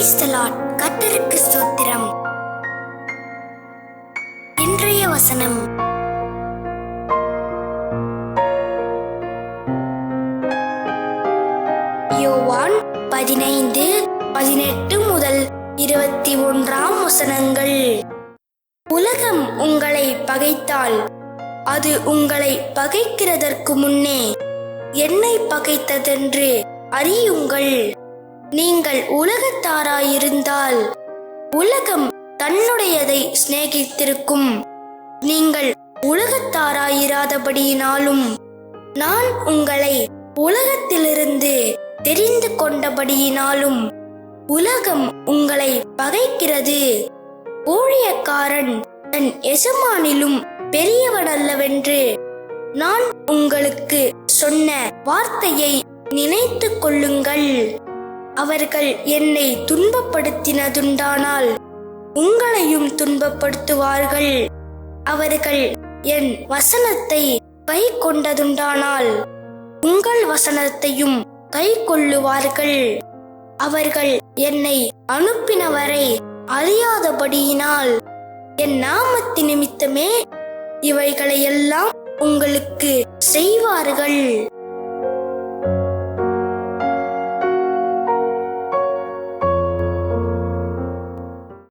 கத்தருக்கு ஸ்தோத்திரம். இன்றைய வசனம். யோவான் பதினைந்து பதினெட்டு முதல் இருபத்தி ஒன்றாம் வசனங்கள். உலகம் உங்களை பகைத்தால் அது உங்களை பகைக்கிறதற்கு முன்னே என்னை பகைத்ததென்று அறியுங்கள். நீங்கள் உலகத்தாராயிருந்தால் உலகம் தன்னுடையதை சிநேகித்திருக்கும். நீங்கள் உலகத்தாராயிராதபடியினாலும் நான் உங்களை உலகத்திலிருந்து தெரிந்து கொண்டபடியினாலும் உலகம் உங்களை பகைக்கிறது. ஊழியக்காரன் தன் எஜமானிலும் பெரியவனல்லவென்று நான் உங்களுக்கு சொன்ன வார்த்தையை நினைத்து கொள்ளுங்கள் அவர்கள் என்னை துன்பப்படுத்தினதுண்டானால் உங்களையும் துன்பப்படுத்துவார்கள். அவர்கள் என் வசனத்தை கை கொண்டதுண்டானால் உங்கள் வசனத்தையும் கை கொள்ளுவார்கள் அவர்கள் என்னை அனுப்பினவரை அறியாதபடியினால் என் நாமத்து நிமித்தமே இவைகளையெல்லாம் உங்களுக்கு செய்வார்கள்.